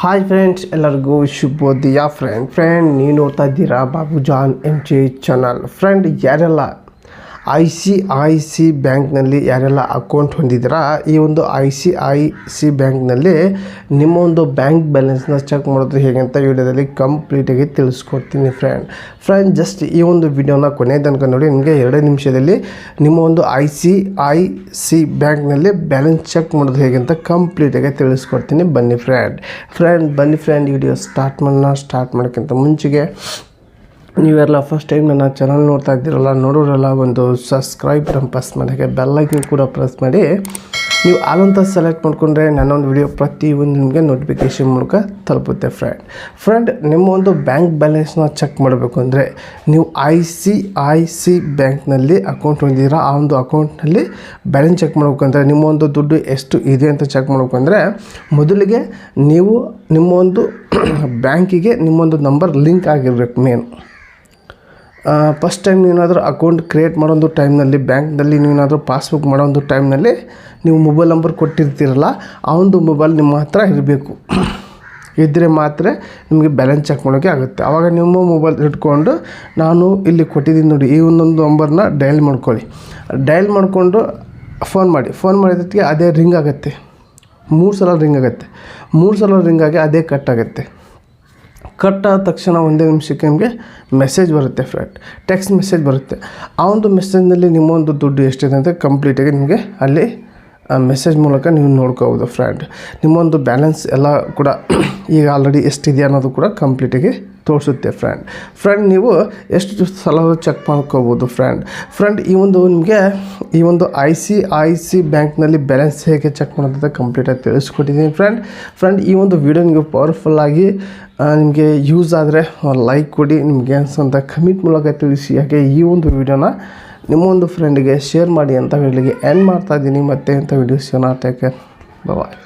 Hi friends ಎಲ್ಲರಿಗೂ ಶುಭೋದಯ friend friend ನೀವು ನೋಡ್ತಾ ಇದ್ದೀರಾ? Babu John M J channel friend ಯಾರೆಲ್ಲ ಐ ಸಿ ಐ ಸಿ ಬ್ಯಾಂಕ್ನಲ್ಲಿ ಯಾರೆಲ್ಲ ಅಕೌಂಟ್ ಹೊಂದಿದ್ದೀರಾ ಈ ಒಂದು ಐ ಸಿ ಐ ಸಿ ಬ್ಯಾಂಕ್ನಲ್ಲಿ ನಿಮ್ಮ ಒಂದು ಬ್ಯಾಂಕ್ ಬ್ಯಾಲೆನ್ಸ್ನ ಚೆಕ್ ಮಾಡೋದು ಹೇಗೆ ಅಂತ ವಿಡಿಯೋದಲ್ಲಿ ಕಂಪ್ಲೀಟಾಗಿ ತಿಳಿಸ್ಕೊಡ್ತೀನಿ ಫ್ರೆಂಡ್ ಫ್ರೆಂಡ್ ಜಸ್ಟ್ ಈ ಒಂದು ವಿಡಿಯೋನ ಕೊನೆ ತನಕ ನೋಡಿ, ನಿಮಗೆ ಎರಡೇ ನಿಮಿಷದಲ್ಲಿ ನಿಮ್ಮ ಒಂದು ಐ ಸಿ ಐ ಸಿ ಬ್ಯಾಂಕ್ನಲ್ಲಿ ಬ್ಯಾಲೆನ್ಸ್ ಚೆಕ್ ಮಾಡೋದು ಹೇಗೆ ಅಂತ ಕಂಪ್ಲೀಟಾಗಿ ತಿಳಿಸ್ಕೊಡ್ತೀನಿ. ಬನ್ನಿ ಫ್ರೆಂಡ್ ಫ್ರೆಂಡ್ ಬನ್ನಿ ಫ್ರೆಂಡ್ ವಿಡಿಯೋ ಸ್ಟಾರ್ಟ್ ಮಾಡೋಣ ಸ್ಟಾರ್ಟ್ ಮಾಡೋಕ್ಕಿಂತ ಮುಂಚೆಗೆ ನೀವೆಲ್ಲ ಫಸ್ಟ್ ಟೈಮ್ ನನ್ನ ಚಾನಲ್ ನೋಡ್ತಾ ಇದ್ದೀರಲ್ಲ, ನೋಡೋರೆಲ್ಲ ಒಂದು ಸಬ್ಸ್ಕ್ರೈಬ್ ಬಟನ್ ಪ್ರೆಸ್ ಮಾಡೋಕ್ಕೆ ಬೆಲ್ಲೈಕನ್ ಕೂಡ ಪ್ರೆಸ್ ಮಾಡಿ. ನೀವು ಆಲಂತ ಸೆಲೆಕ್ಟ್ ಮಾಡಿಕೊಂಡ್ರೆ ನನ್ನೊಂದು ವಿಡಿಯೋ ಪ್ರತಿಯೊಂದು ನಿಮಗೆ ನೋಟಿಫಿಕೇಷನ್ ಮೂಲಕ ತಲುಪುತ್ತೆ ಫ್ರೆಂಡ್ ಫ್ರೆಂಡ್ ನಿಮ್ಮ ಒಂದು ಬ್ಯಾಂಕ್ ಬ್ಯಾಲೆನ್ಸ್ನ ಚೆಕ್ ಮಾಡಬೇಕು ಅಂದರೆ ನೀವು ಐ ಸಿ ಐ ಸಿ ಬ್ಯಾಂಕ್ನಲ್ಲಿ ಅಕೌಂಟ್ ಹೊಂದಿದ್ದೀರಾ, ಆ ಒಂದು ಅಕೌಂಟ್ನಲ್ಲಿ ಬ್ಯಾಲೆನ್ಸ್ ಚೆಕ್ ಮಾಡ್ಬೇಕಂದ್ರೆ ನಿಮ್ಮ ಒಂದು ದುಡ್ಡು ಎಷ್ಟು ಇದೆ ಅಂತ ಚೆಕ್ ಮಾಡಬೇಕಂದ್ರೆ ಮೊದಲಿಗೆ ನೀವು ನಿಮ್ಮ ಒಂದು ಬ್ಯಾಂಕಿಗೆ ನಿಮ್ಮೊಂದು ನಂಬರ್ ಲಿಂಕ್ ಆಗಿರ್ಬೇಕು ಮೇನ್ ಫಸ್ಟ್ ಟೈಮ್ ನೀವೇನಾದರೂ ಅಕೌಂಟ್ ಕ್ರಿಯೇಟ್ ಮಾಡೋ ಟೈಮ್ನಲ್ಲಿ ಬ್ಯಾಂಕ್ನಲ್ಲಿ ನೀವೇನಾದರೂ ಪಾಸ್ಬುಕ್ ಮಾಡೋ ಒಂದು ಟೈಮ್ನಲ್ಲಿ ನೀವು ಮೊಬೈಲ್ ನಂಬರ್ ಕೊಟ್ಟಿರ್ತೀರಲ್ಲ ಆ ಒಂದು ಮೊಬೈಲ್ ನಿಮ್ಮ ಹತ್ರ ಇರಬೇಕು. ಇದ್ದರೆ ಮಾತ್ರ ನಿಮಗೆ ಬ್ಯಾಲೆನ್ಸ್ ಚೆಕ್ ಮಾಡೋಕ್ಕೆ ಆಗುತ್ತೆ. ಆವಾಗ ನಿಮ್ಮ ಮೊಬೈಲ್ ಇಟ್ಕೊಂಡು ನಾನು ಇಲ್ಲಿ ಕೊಟ್ಟಿದ್ದೀನಿ ನೋಡಿ, ಈ ಒಂದೊಂದು ನಂಬರ್ನ ಡಯಲ್ ಮಾಡ್ಕೊಳ್ಳಿ. ಡಯಲ್ ಮಾಡಿಕೊಂಡು ಫೋನ್ ಮಾಡಿ. ಫೋನ್ ಮಾಡಿದ್ದಕ್ಕೆ ಅದೇ ರಿಂಗ್ ಆಗುತ್ತೆ. ಮೂರು ಸಲ ರಿಂಗ್ ಆಗುತ್ತೆ. ಮೂರು ಸಲ ರಿಂಗ್ ಆಗಿ ಅದೇ ಕಟ್ ಆಗುತ್ತೆ. ಕಟ್ ಆದ ತಕ್ಷಣ ಒಂದೇ ನಿಮಿಷಕ್ಕೆ ನಿಮಗೆ ಮೆಸೇಜ್ ಬರುತ್ತೆ ಫ್ರೆಂಡ್. ಟೆಕ್ಸ್ಟ್ ಮೆಸೇಜ್ ಬರುತ್ತೆ. ಆ ಒಂದು ಮೆಸೇಜ್ನಲ್ಲಿ ನಿಮ್ಮೊಂದು ದುಡ್ಡು ಎಷ್ಟಿದೆ ಅಂತ ಕಂಪ್ಲೀಟಾಗಿ ನಿಮಗೆ ಅಲ್ಲಿ ಮೆಸೇಜ್ ಮೂಲಕ ನೀವು ನೋಡ್ಕೋಬೋದು ಫ್ರೆಂಡ್ ನಿಮ್ಮೊಂದು ಬ್ಯಾಲೆನ್ಸ್ ಎಲ್ಲ ಕೂಡ ಈಗ ಆಲ್ರೆಡಿ ಎಷ್ಟಿದೆ ಅನ್ನೋದು ಕೂಡ ಕಂಪ್ಲೀಟಾಗಿ ತೋರಿಸುತ್ತೆ ಫ್ರೆಂಡ್ ಫ್ರೆಂಡ್ ನೀವು ಎಷ್ಟು ಸಲ ಚೆಕ್ ಮಾಡ್ಕೋಬೋದು ಫ್ರೆಂಡ್ ಫ್ರೆಂಡ್ ಈ ಒಂದು ನಿಮಗೆ ಈ ಒಂದು ಐ ಸಿ ಐ ಸಿ ಬ್ಯಾಂಕ್ನಲ್ಲಿ ಬ್ಯಾಲೆನ್ಸ್ ಹೇಗೆ ಚೆಕ್ ಮಾಡೋದಂತ ಕಂಪ್ಲೀಟಾಗಿ ತಿಳಿಸ್ಕೊಟ್ಟಿದ್ದೀನಿ ಫ್ರೆಂಡ್ ಫ್ರೆಂಡ್ ಈ ಒಂದು ವಿಡಿಯೋ ನಿಮಗೆ ಪವರ್ಫುಲ್ಲಾಗಿ ನಿಮಗೆ ಯೂಸ್ ಆದರೆ ಲೈಕ್ ಕೊಡಿ, ನಿಮಗೆ ಅನ್ಸೋಂಥ ಕಮೆಂಟ್ ಮೂಲಕ ತಿಳಿಸಿ ಯಾಕೆ ಈ ಒಂದು ವಿಡಿಯೋನ ನಿಮ್ಮ ಒಂದು ಫ್ರೆಂಡಿಗೆ ಶೇರ್ ಮಾಡಿ ಅಂತ ಹೇಳಲಿಕ್ಕೆ ಎಂಡ್ ಮಾಡ್ತಾ ಇದ್ದೀನಿ ಮತ್ತೆ ಅಂತ ವಿಡಿಯೋಸ್ ಮಾಡ್ತಾ ಬಾಯ್